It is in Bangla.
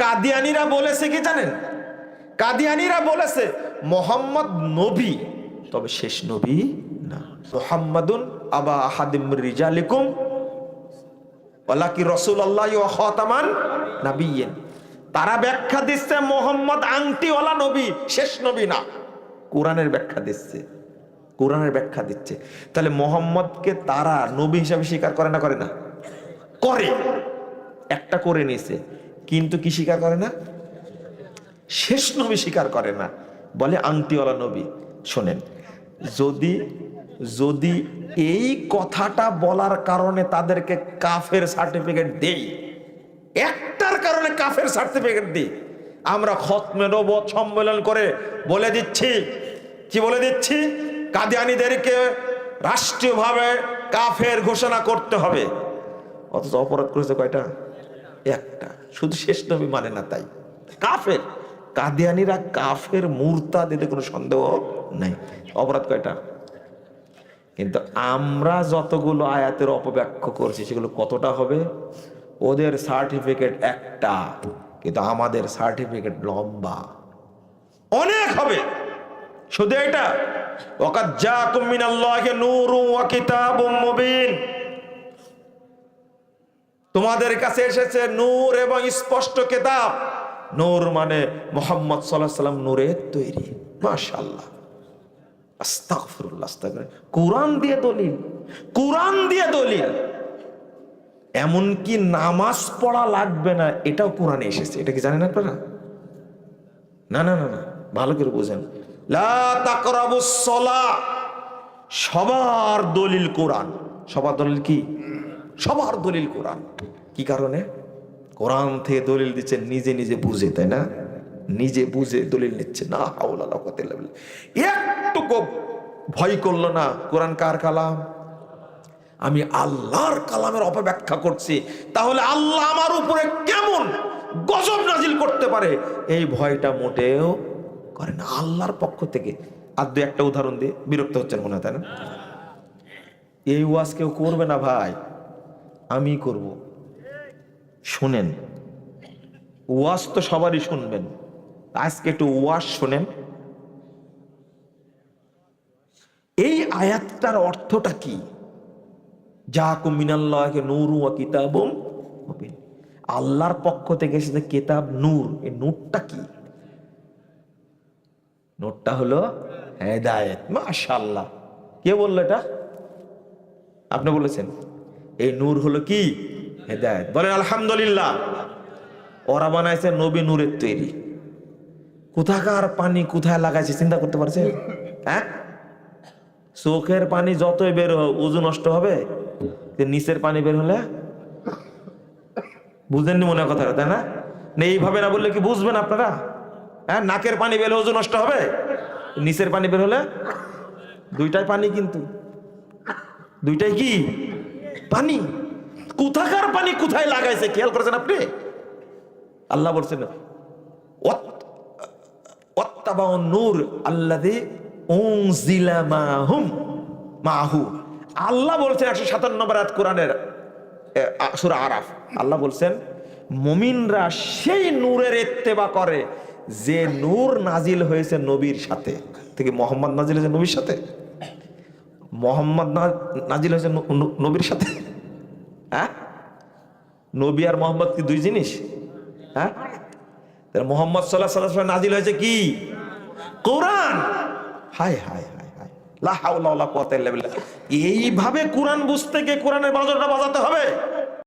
কাদিয়ানিরা বলেছে কি জানেন? কাদিয়ানিরা বলেছে, মোহাম্মদ নবী। তবে শেষ নবী না। মোহাম্মদুন আবা আহাদিম রিজালিকুম নাবিয়্যিন। তারা ব্যাখ্যা দিচ্ছে, মোহাম্মদ আংটিওয়ালা নবী, শেষ নবী না। কোরআনের ব্যাখ্যা দিচ্ছে, কোরআনের ব্যাখ্যা দিচ্ছে। তাহলে মোহাম্মদকে তারা নবী হিসাবে স্বীকার করে না করে না? করে। একটা করে নিয়েছে। কিন্তু কি স্বীকার করে না? শেষ নবী স্বীকার করে না। বলে, আংটিওয়ালা নবী, শোনেন, যদি যদি এই কথাটা বলার কারণে তাদেরকে কাফের সার্টিফিকেট দেই, একটার কারণে কাফের সার্টিফিকেট দিই, আমরা খতমে নবত সম্মেলন করে বলে দিচ্ছি, কি বলে দিচ্ছি? কাদিয়ানিদেরকে রাষ্ট্রীয়ভাবে কাফের ঘোষণা করতে হবে। অথচ অপরাধ করেছে কয়টা? একটা। শুধু শেষ নবী মানে না তাই। কাফের। কাদিয়ানিরা কাফের মূর্তা দিতে কোনো সন্দেহ নাই। অপরাধ কয়টা? কিন্তু আমরা যতগুলো আয়াতের অপব্যাখ্যা করছি, সেগুলো কতটা হবে? ওদের সার্টিফিকেট একটা, কিন্তু আমাদের সার্টিফিকেট লম্বা। অনেক হবে। শুধু এটা? ওকাদ জাকুম মিনাল্লাহি নূরুন ওয়া কিতাবুম মুবিন। তোমাদের কাছে এসেছে নূর এবং স্পষ্ট কিতাব। নূর মানে মোহাম্মদ সাল্লাম নূরের তৈরি। আস্তাগফিরুল্লাহ কোরআন দিয়ে দলিল। কোরআন দিয়ে দলিল। এমনকি নামাজ পড়া লাগবে না, এটাও কোরআনে এসেছে। এটা কি জানেন আপনারা? না না না না। ভালো করে বোঝেন। সবার দলিল কোরআন। সবার দলিল কি? সবার দলিল কোরআন। কি কারণে? কোরআন থেকে দলিল দিচ্ছে, নিজে নিজে বুঝে, তাই না? নিজে বুঝে দলিল নিচ্ছে। না হাওলা লা কুওয়াতা ইল্লা বিল্লাহ। একটুকু ভয় করল না, কোরআন কার কালাম? আমি আল্লাহর কালামের অপব্যাখ্যা করছি, তাহলে আল্লাহ আমার উপরে কেমন গজব নাজিল করতে পারে? এই ভয়টা মোটেও করে না। আল্লাহর পক্ষ থেকে। আর একটা উদাহরণ দিয়ে বিরক্ত হচ্ছেন মনে হয়, তাই না? এই ওয়াজ কেউ করবে না ভাই। আমি করব। শুনেন, ওয়াজ তো সবারই শুনবেন। আজকে একটু ওয়াজ শোনেন। এই আয়াতটার অর্থটা কি? যা কুমিনাল্লাহকে নূর ওয়া মুবিন। আল্লাহর পক্ষ থেকে এসেছে কিতাব নূর। এই নূরটা কি? নূরটা হলো হেদায়েত। মাশাআল্লাহ। কে বলল এটা? আপনি বলেছেন। এই নূর হলো কি? হেদায়েত। বলেন, আলহামদুলিল্লাহ। ওরা বানাইছে নবী নূরের তৈরি। কোথাকার পানি কোথায় লাগাইছে চিন্তা করতে পারছে হ্যাঁ? চোখের পানি যতই বের হোক উজু নষ্ট হবে? নিচের পানি বের হলে? বুঝেননি মনে কথাটা, তাই না? এইভাবে না বললে কি বুঝবেন আপনারা? হ্যাঁ নাকের পানি বের হলে উজু নষ্ট হবে? নিচের পানি বের হলে? দুইটাই পানি কিন্তু। দুইটাই কি? পানি? কোথাকার পানি কোথায় লাগাইছে? খেয়াল করেছেন আপনি? আল্লাহ বলছেন "ওয়াত- ওয়াত্তাবাউ নূর মাহুম মাহু। আল্লাহ বলছেন একশো সাতান্ন নম্বর কোরআনের সুরা আরাফ। আল্লাহ বলছেন, মুমিনরা সেই নূরের ইত্তেবা করে যে নূর নাজিল হয়েছে নবীর সাথে। থেকে মোহাম্মদ নাজিল হয়েছে নবীর সাথে? মোহাম্মদ নাজিল হয়েছে নবীর সাথে? হ্যাঁ? নবী আর মোহাম্মদ কি দুই জিনিস? হ্যাঁ? মোহাম্মদ সাল্লাহ সাল্লাহ নাজিল হয়েছে কি? কোরআন! হায় হায় হায় হায়। এইভাবে কোরআন বুঝতে গিয়ে কোরআনের বাজারটা বাজাতে হবে।